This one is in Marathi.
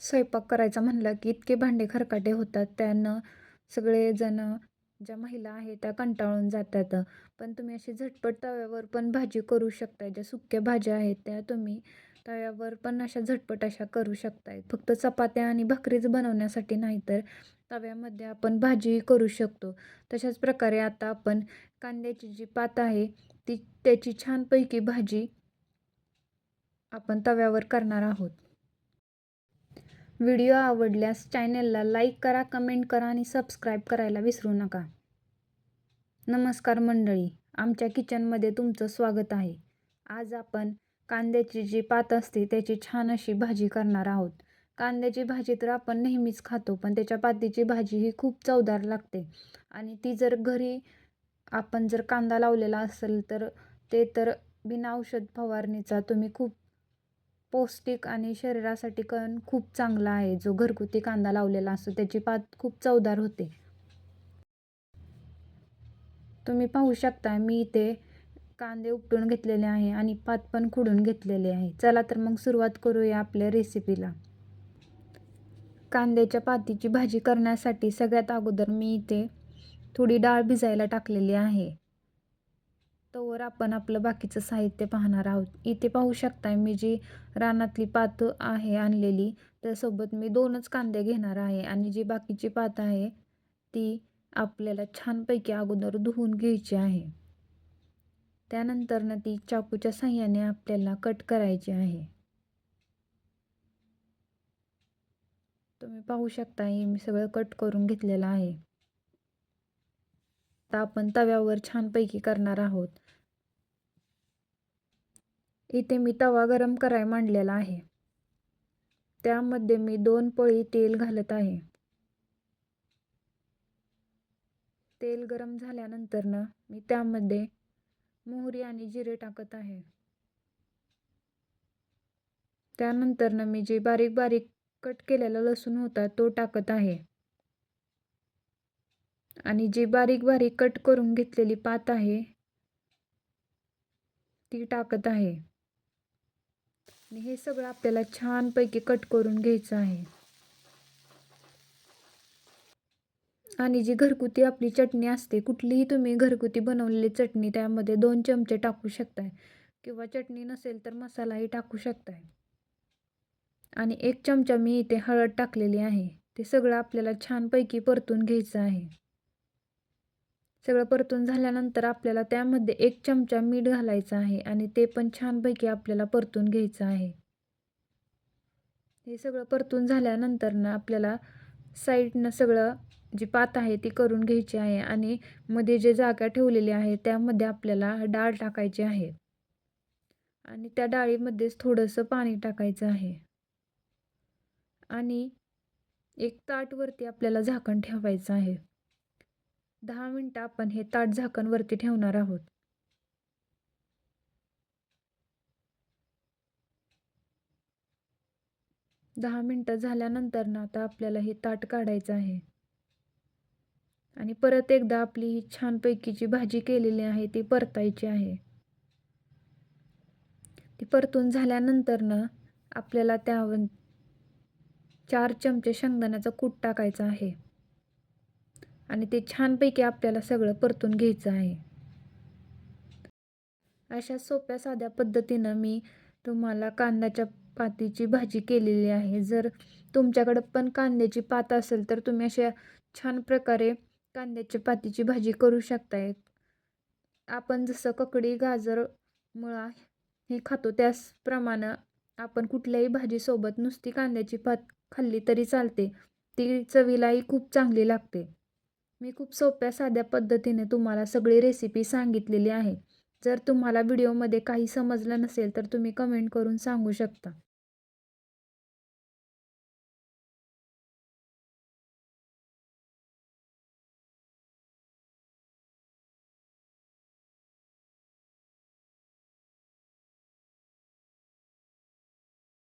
स्वयंपाक करायचा म्हणलं की इतके भांडे खरकाटे होतात. त्यानं सगळेजण ज्या महिला आहेत त्या कंटाळून जातात. पण तुम्ही अशी झटपट तव्यावर पण भाजी करू शकता ज्या सुक्या भाज्या आहेत त्या तुम्ही तव्यावर पण अशा झटपट अशा करू शकताय. फक्त चपात्या आणि भाकरीच बनवण्यासाठी नाही तर तव्यामध्ये आपण भाजीही करू शकतो. तशाच प्रकारे आता आपण कांद्याची जी पात आहे ती त्याची छानपैकी भाजी आपण तव्यावर करणार आहोत. व्हिडिओ आवडल्यास चॅनलला लाईक करा कमेंट करा आणि सबस्क्राईब करायला विसरू नका. नमस्कार मंडळी आमच्या किचनमध्ये तुमचं स्वागत आहे. आज आपण कांद्याची जी पात असते त्याची छान अशी भाजी करणार आहोत. कांद्याची भाजी तर आपण नेहमीच खातो पण त्याच्या पातीची भाजी ही खूप चवदार लागते. आणि ती जर घरी आपण जर कांदा लावलेला असेल तर ते तर बिना औषध फवारणीचा तुम्ही खूप पौष्टिक आणि शरीरासाठी कण खूप चांगला आहे. जो घरगुती कांदा लावलेला असतो त्याची पात खूप चवदार होते. तुम्ही पाहू शकता मी इथे कांदे उपटून घेतलेले आहे आणि पात पण खुडून घेतलेले आहे. चला तर मग सुरुवात करूया आपल्या रेसिपीला कांद्याच्या पातीची भाजी करण्यासाठी सगळ्यात अगोदर मी इथे थोडी डाळ भिजायला टाकलेली आहे. तोवर आपण आपलं बाकीचं साहित्य पाहणार आहोत. इथे पाहू शकताय मी जी रानातली पात आहे आणलेली त्यासोबत मी दोनच कांदे घेणार आहे आणि जी बाकीची पात आहे ती आपल्याला छानपैकी अगोदर धुवून घ्यायची आहे. त्यानंतर ती चाकूच्या साह्याने आपल्याला कट करायची आहे. तुम्ही पाहू शकता हे मी सगळं कट करून घेतलेलं आहे. आता आपण तव्यावर छानपैकी करणार आहोत. इथे मी तवा गरम कराय मांडलेला आहे. त्यामध्ये मी दोन पळी तेल घालत आहे. तेल गरम झाल्यानंतर ना मी त्यामध्ये मोहरी आणि जिरे टाकत आहे. त्यानंतर ना मी जे बारीक बारीक कट केलेला लसूण होता तो टाकत आहे. आणि जी बारीक बारीक कट करून घेतलेली पात आहे ती टाकत आहे. आणि हे सगळं आपल्याला छानपैकी कट करून घ्यायचं आहे. आणि जी घरगुती आपली चटणी असते कुठलीही तुम्ही घरगुती बनवलेली चटणी त्यामध्ये दोन चमचे टाकू शकताय. किंवा चटणी नसेल तर मसालाही टाकू शकताय. आणि एक चमचा मी इथे हळद टाकलेली आहे. ते सगळं आपल्याला छानपैकी परतून घ्यायचं आहे. सगळं परतून झाल्यानंतर आपल्याला त्यामध्ये एक चमचा मीठ घालायचं आहे आणि ते पण छानपैकी आपल्याला परतून घ्यायचं आहे. हे सगळं परतून झाल्यानंतर ना आपल्याला साईडनं सगळं जी पात आहे ती करून घ्यायची आहे आणि मध्ये जे जागा ठेवलेली आहे त्यामध्ये आपल्याला डाळ टाकायची आहे. आणि त्या डाळीमध्येच थोडंसं पाणी टाकायचं आहे. आणि एक ताटवरती आपल्याला झाकण ठेवायचं आहे. दहा मिनटं आपण हे ताट झाकण वरती ठेवणार आहोत. दहा मिनटं झाल्यानंतर ना आता आपल्याला हे ताट काढायचं आहे. आणि परत एकदा आपली ही छानपैकी जी भाजी केलेली आहे ती परतायची आहे. ती परतून झाल्यानंतर ना आपल्याला त्या चार चमचे शेंगदाण्याचा कूट टाकायचा आहे. आणि ते छानपैकी आपल्याला सगळं परतून घ्यायचं आहे. अशा सोप्या साध्या पद्धतीनं मी तुम्हाला कांद्याच्या पातीची भाजी केलेली आहे. जर तुमच्याकडं पण कांद्याची पात असेल तर तुम्ही अशा छान प्रकारे कांद्याच्या पातीची भाजी करू शकताय. आपण जसं ककडी गाजर मुळा हे खातो त्याचप्रमाणे आपण कुठल्याही भाजीसोबत नुसती कांद्याची पात खाल्ली तरी चालते. ती चवीलाही खूप चांगली लागते. मी खूप सोप्या साध्या पद्धतीने तुम्हाला सगळी रेसिपी सांगितलेली आहे. जर तुम्हाला व्हिडिओमध्ये काही समजलं नसेल तर तुम्ही कमेंट करून सांगू शकता.